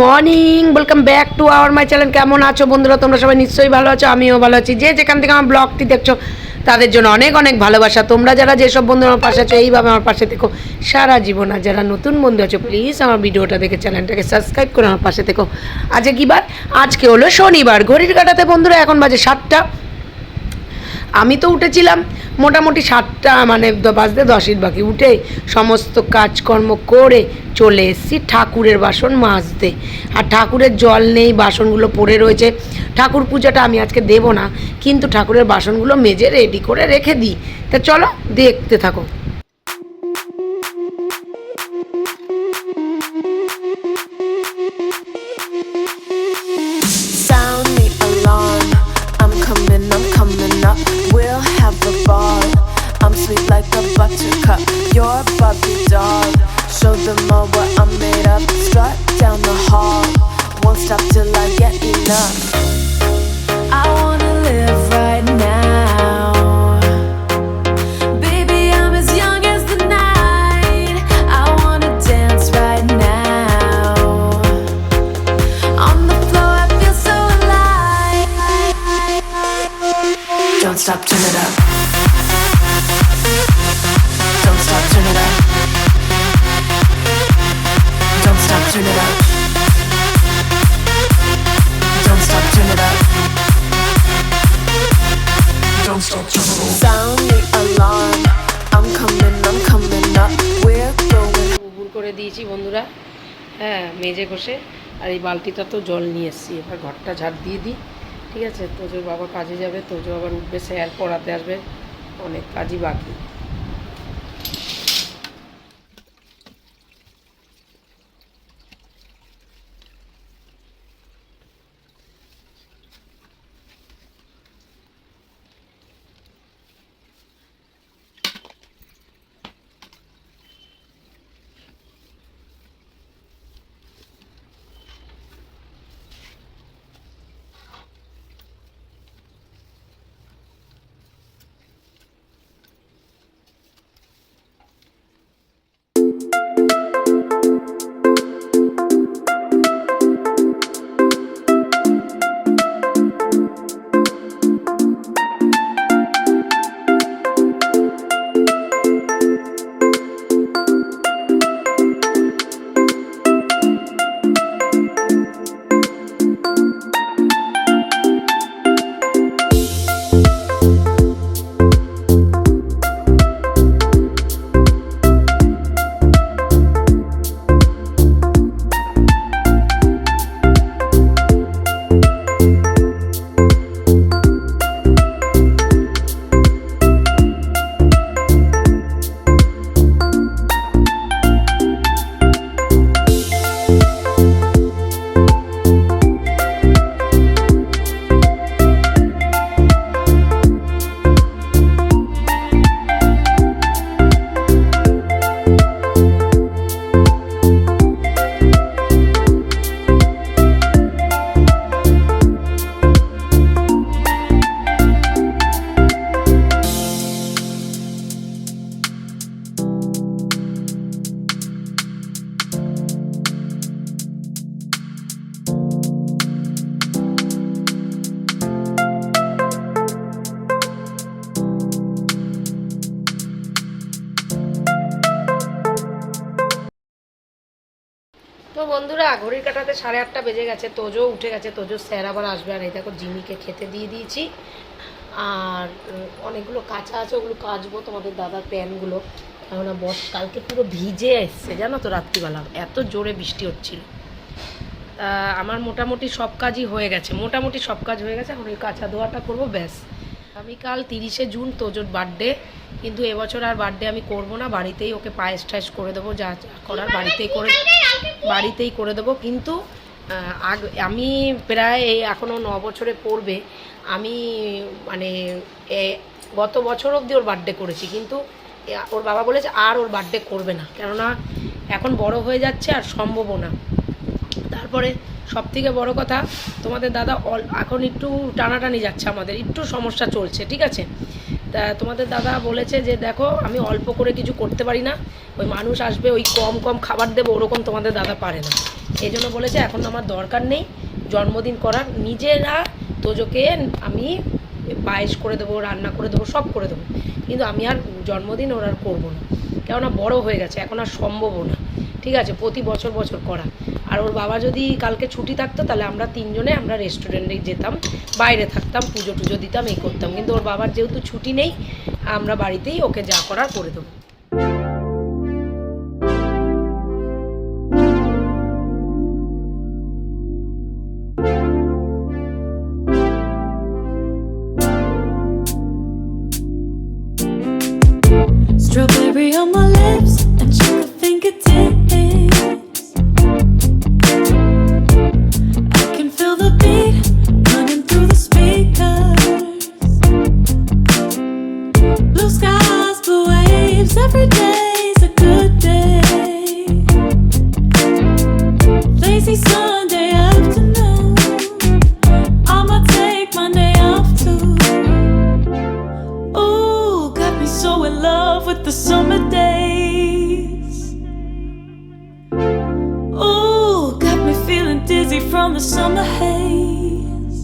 Morning welcome back to our my channel কেমন আছো বন্ধুরা? তোমরা সবাই নিশ্চয়ই ভালো আছো, আমিও ভালো আছি। যে যেখান থেকে আমার ব্লগটি দেখছ, তাদের জন্য অনেক অনেক ভালোবাসা। তোমরা যারা যেসব বন্ধু আমার পাশে আছো, এইভাবে আমার পাশে থেকো। সারা জীবন আর যারা নতুন বন্ধু আছো প্লিজ আমার ভিডিওটা দেখে চ্যানেলটাকে সাবস্ক্রাইব করে আমার পাশে থেকো। আজকে কী বার? আজকে হলো শনিবার। ঘড়ির কাটাতে বন্ধুরা, এখন বাজে সাতটা। আমি তো উঠেছিলাম মোটামুটি সাতটা মানে বাজতে দশের বাকি। উঠে সমস্ত কাজকর্ম করে চলে এসেছি ঠাকুরের বাসন মাজতে। আর ঠাকুরের জল নেই, বাসনগুলো পড়ে রয়েছে। ঠাকুর পূজাটা আমি আজকে দেব না, কিন্তু ঠাকুরের বাসনগুলো মেজে রেডি করে রেখে দিই। তা চলো দেখতে থাকো। হ্যাঁ মেজে ঘষে আর এই বালতিটা তো জল নিয়ে এসছি। এবার ঘরটা ঝাড় দিয়ে দিই, ঠিক আছে? তোজোর বাবা কাজে যাবে, তোজো আবার উঠবে, স্যার পড়াতে আসবে, অনেক কাজই বাকি। তো বন্ধুরা, ঘড়ির কাটাতে সাড়ে আটটা বেজে গেছে, তোজো উঠে গেছে তোজো স্যার আবার আসবে, আর এই দেখো জিমিকে খেতে দিয়ে দিয়েছি। আর অনেকগুলো কাঁচা আছে, ওগুলো কাচবো তোমাদের দাদার প্যানগুলো। কেননা বস কালকে পুরো ভিজে এসছে, জানো তো রাত্রিবেলা। এত জোরে বৃষ্টি হচ্ছিল। আমার মোটামুটি সব কাজই হয়ে গেছে, মোটামুটি সব কাজ হয়ে গেছে, এখন ওই কাঁচা ধোয়াটা করব, ব্যাস। আমি কাল তিরিশে জুন তোজোর বার্থডে, কিন্তু এবছর আর বার্থডে আমি করব না, বাড়িতেই ওকে পায়েস টায়েস করে দেবো, যা করার বাড়িতেই করে বাড়িতেই করে দেবো। কিন্তু আগ, আমি প্রায় এখনও ন বছরে পড়বে, আমি মানে গত বছর অবধি ওর বার্থডে করেছি, কিন্তু ওর বাবা বলেছে আর ওর বার্থডে করবে না, কেননা এখন বড় হয়ে যাচ্ছে আর সম্ভবও না। তারপরে সব থেকে বড় কথা, তোমাদের দাদা এখন একটু টানাটানি যাচ্ছে আমাদের, একটু সমস্যা চলছে, ঠিক আছে? তা তোমাদের দাদা বলেছে যে, দেখো, আমি অল্প করে কিছু করতে পারি না, ওই মানুষ আসবে, ওই কম কম খাবার দেবো, ওরকম তোমাদের দাদা পারে না। এই জন্য বলেছে, এখন আমার দরকার নেই, জন্মদিন করার, নিজেরা তোজোকে আমি পায়েস করে দেবো, রান্না করে দেবো, সব করে দেবো। কিন্তু আমি আর জন্মদিন ওর আর করব না, কেননা বড় হয়ে গেছে, এখন আর সম্ভবও না, ঠিক আছে? প্রতি বছর বছর করা। আর ওর বাবা যদি কালকে ছুটি থাকতো, তাহলে আমরা তিনজনে আমরা রেস্টুরেন্টে যেতাম, বাইরে থাকতাম, পুজো টুজো দিতাম, এই করতাম। কিন্তু ওর বাবার যেহেতু ছুটি নেই, আমরা বাড়িতেই ওকে যা করার করে দেবো। In love with the summer days. Ooh, got me feeling dizzy from the summer haze.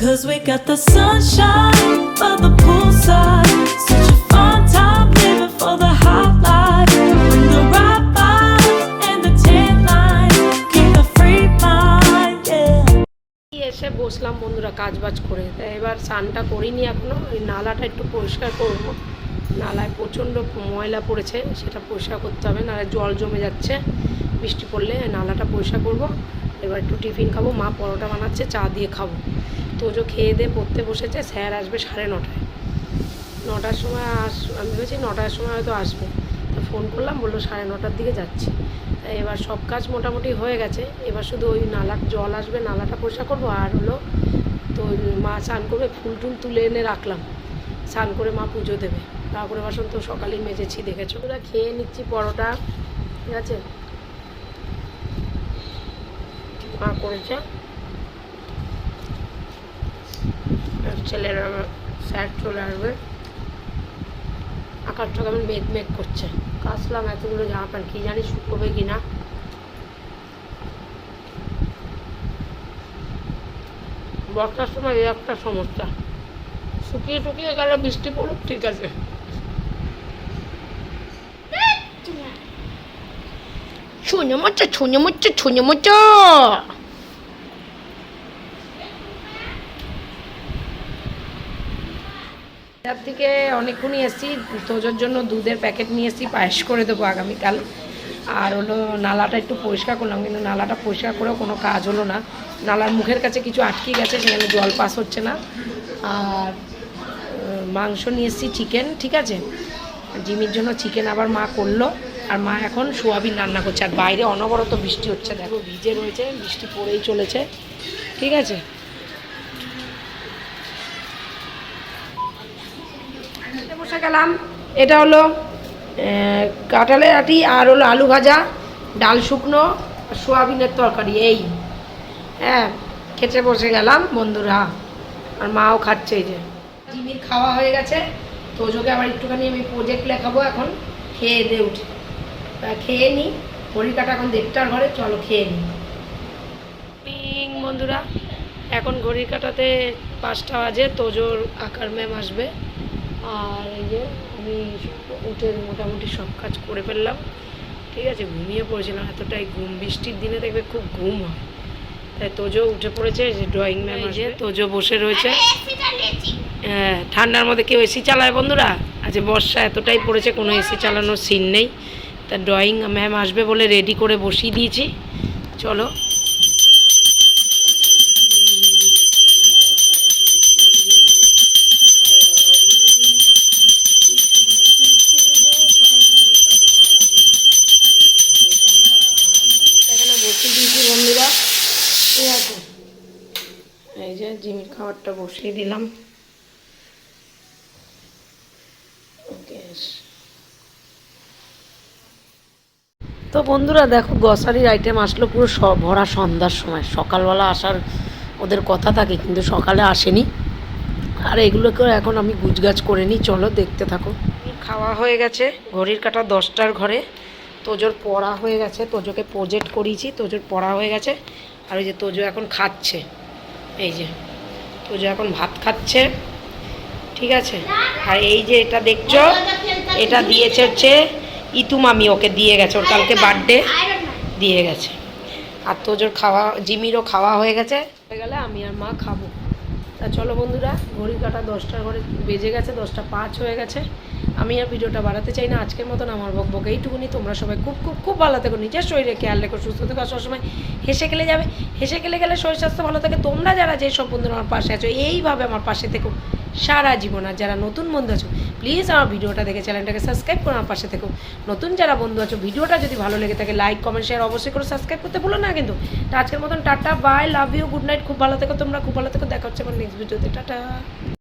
Cause we got the sunshine by the poolside. Such a fun time living for the hot life. Bring the right vibes and the tan line. Keep a free mind, yeah. এসে বসলাম বন্ধুরা কাজ বাজ করে এবার স্নানটা করিনি এখনও ওই নালাটা একটু পরিষ্কার করব নালায় প্রচণ্ড ময়লা পড়েছে, সেটা পরিষ্কার করতে হবে নাহলে জল জমে যাচ্ছে, বৃষ্টি পড়লে নালাটা পরিষ্কার করব, এবার একটু টিফিন খাব, মা পরোটা বানাচ্ছে, চা দিয়ে খাব। তোজো খেয়ে দিয়ে পড়তে বসেছে, স্যার আসবে সাড়ে নটায়। নটার সময় আস, আমি ভেবেছি নটার সময় হয়তো আসবে। তা ফোন করলাম, বলল সাড়ে নটার দিকে যাচ্ছি। এবার সব কাজ মোটামুটি হয়ে গেছে, এবার শুধু ওই নালার জল আসবে, নালাটা পরিষ্কার করব, আর হলো তো মা স্নান করবে, ফুল টুল তুলে এনে রাখলাম। স্নান করে মা পুজো দেবে। তারপরে বাসন তো সকালেই মেজেছি, দেখেছ? ওরা খেয়ে নিচ্ছি পরোটা, ঠিক আছে? মা করেছে। ছেলেরা স্যার চলে আসবে। আকাশটা কেমন মেঘ মেঘ করছে। কাচলাম এতগুলো জামা প্যান্ট কী জানি শুকোবে কি না। বর্ষার সময় এই একটা সমস্যা। শুকিয়ে টুকিয়ে গেলে বৃষ্টি পড়ুক, ঠিক আছে। ছুঁয়ে মোচা ছুঁয়ে মোচা ছুঁয়ে মোচা তার থেকে অনেকক্ষণই এসেছি, তোজোর জন্য দুধের প্যাকেট নিয়ে এসেছি, পায়েস করে দেবো আগামীকাল। আর হলো নালাটা একটু পরিষ্কার করলাম, কিন্তু নালাটা পরিষ্কার করেও কোনো কাজ হলো না। নালার মুখের কাছে কিছু আটকে গেছে, সেখানে জল পাস হচ্ছে না। আর মাংস নিয়ে এসেছি, চিকেন, ঠিক আছে? জিমির জন্য চিকেন আবার মা করল। আর মা এখন সোয়াবিন রান্না করছে। আর বাইরে অনবরত বৃষ্টি হচ্ছে। দেখো, ভিজে রয়েছে, বৃষ্টি পড়েই চলেছে। ঠিক আছে? বসে গেলাম। এটা হলো কাঁঠালের আটি আর হলো আলু ভাজা, ডাল শুকনো, আর সোয়াবিনের তরকারি। এই। হ্যাঁ খেতে বসে গেলাম বন্ধুরা। আর মাও খাচ্ছে এই যে। জিমির খাওয়া হয়ে গেছে। তোজোকে আবার একটুখানি আমি প্রজেক্ট লেখাবো এখন। খেয়ে দিয়ে উঠে। খেয়ে নিই ঘড়ির কাটা এখন দেড়টার ঘরে চলো খেয়ে নিই পিং বন্ধুরা এখন ঘড়ির কাটাতে পাঁচটা বাজে তোজোর আকার ম্যাম আসবে। আর এই যে আমি উঠে মোটামুটি সব কাজ করে ফেললাম। ঠিক আছে ঘুমিয়ে পড়েছিলাম এতটাই ঘুম। বৃষ্টির দিনে দেখবে খুব ঘুম হয়। তাই তোজো উঠে পড়েছে যে ড্রয়িং ম্যাম আসবে। তোজো বসে রয়েছে। হ্যাঁ ঠান্ডার মধ্যে কেউ এসি চালায় বন্ধুরা? আজ বর্ষা এতটাই পড়েছে কোনো এসি চালানোর সিন নেই। তা ড্রয়িং ম্যাম আসবে বলে রেডি করে বসিয়ে দিয়েছি। চলো। বন্ধুরা। এই যে জিমির খাবারটা বসিয়ে দিলাম। তো বন্ধুরা দেখো গ্রসারির আইটেম আসলো পুরো ভরা সন্ধ্যার সময়। সকালবেলা আসার ওদের কথা থাকে, কিন্তু সকালে আসেনি। আর এগুলোকে এখন আমি গুজগাছ করে নিই। চলো দেখতে থাকো। খাওয়া হয়ে গেছে। ঘড়ির কাটা দশটার ঘরে। তোজোর পড়া হয়ে গেছে। তোজোকে প্রজেক্ট করিয়েছি। তোজোর পড়া হয়ে গেছে। আর ওই যে তোজো এখন খাচ্ছে। এই যে, তোজো এখন ভাত খাচ্ছে। ঠিক আছে? আর এই যে এটা দেখছ, এটা দিয়েছে হচ্ছে ইতু মামি ওকে দিয়ে গেছে, ওর কালকে বার্থডে দিয়ে গেছে। আর তোজোর খাওয়া, জিমিরও খাওয়া হয়ে গেছে। হয়ে গেলে আমি আর মা খাব। তা চলো বন্ধুরা, ঘড়ি কাটা দশটার ঘরে বেজে গেছে, দশটা পাঁচ হয়ে গেছে। আমি আর ভিডিওটা বাড়াতে চাই না, আজকের মতন আমার বক বক এইটুকুনি। তোমরা সবাই খুব খুব খুব ভালো থেকো, নিজের শরীরে খেয়াল রেখো, সুস্থ থেকো, আর সবসময় হেসে খেলে যাবে। হেসে খেলে গেলে শরীর স্বাস্থ্য ভালো থাকে। তোমরা যারা যে সব বন্ধুরা আমার পাশে আছো, এইভাবে আমার পাশে থেকো। সারা জীবন। আর যারা নতুন বন্ধু আছো প্লিজ আমার ভিডিওটা দেখে চ্যানেলটাকে সাবস্ক্রাইব করে আমার পাশে থেকো। নতুন যারা বন্ধু আছো, ভিডিওটা যদি ভালো লেগে থাকে লাইক কমেন্ট শেয়ার অবশ্যই করে সাবস্ক্রাইব করতে ভুলো না কিন্তু। তা আজকের মতন tata bye love you good night খুব ভালো থেকো তোমরা, খুব ভালো থেকো, দেখা হচ্ছে আমার নেক্সট ভিডিওতে টাটা।